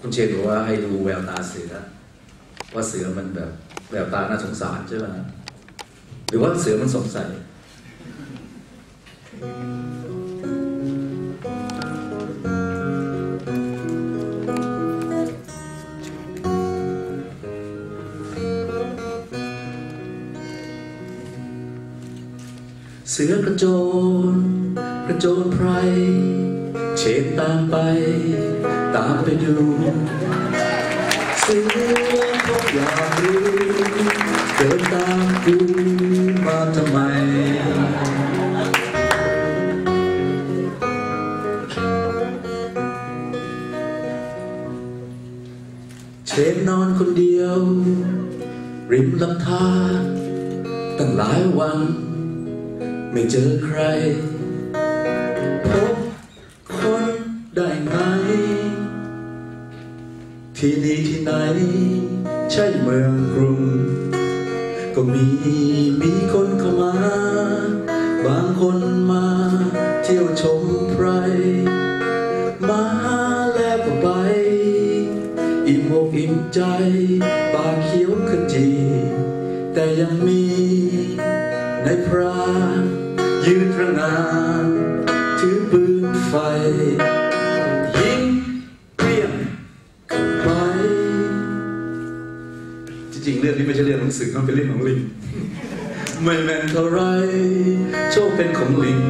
คุณเชนบอกว่าให้ดูแววตาเสือ ว่าเสือมันแบบแววตาน่าสงสารใช่ไหมหรือว่าเสือมันสงสัย เสือกระโจน กระโจนไพรเชนตามไป เขาอยากรู้เดินตามกูมาทำไม เชนนอนคนเดียว ริมลำธารตั้งหลายวัน ไม่เจอใครพบ ที่นี่ที่ไหน ใช่เมืองกรุง ก็มีมีคนเข้ามา บางคนมาเที่ยวชมไพร มาแล้วก็ไป อิ่มอกอิ่มใจปากเขียวขจี แต่ยังมีในพรานยืนระงานถือปืนไฟ ริงๆเรื่องนี้ไม่ใช่เรื่องหนังสือมันเป็นเรื่องของลิง ไม่แม่นเท่าไรโชคเป็นของลิง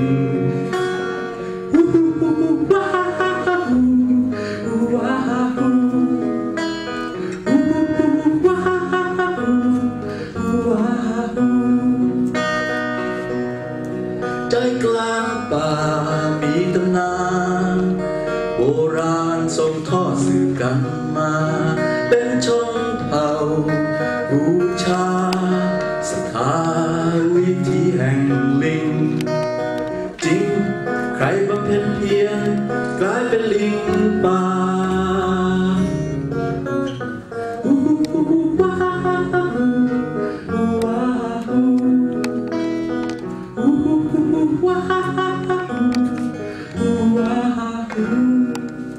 ใจกลางป่ามีตำนาน โบราณส่งทอดสืบกันมา ชาสถาวิธีแห่งลิง จริง ใครบำเพ็ญเพียรกลายเป็นลิงป่า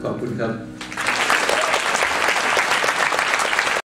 ขอบคุณครับ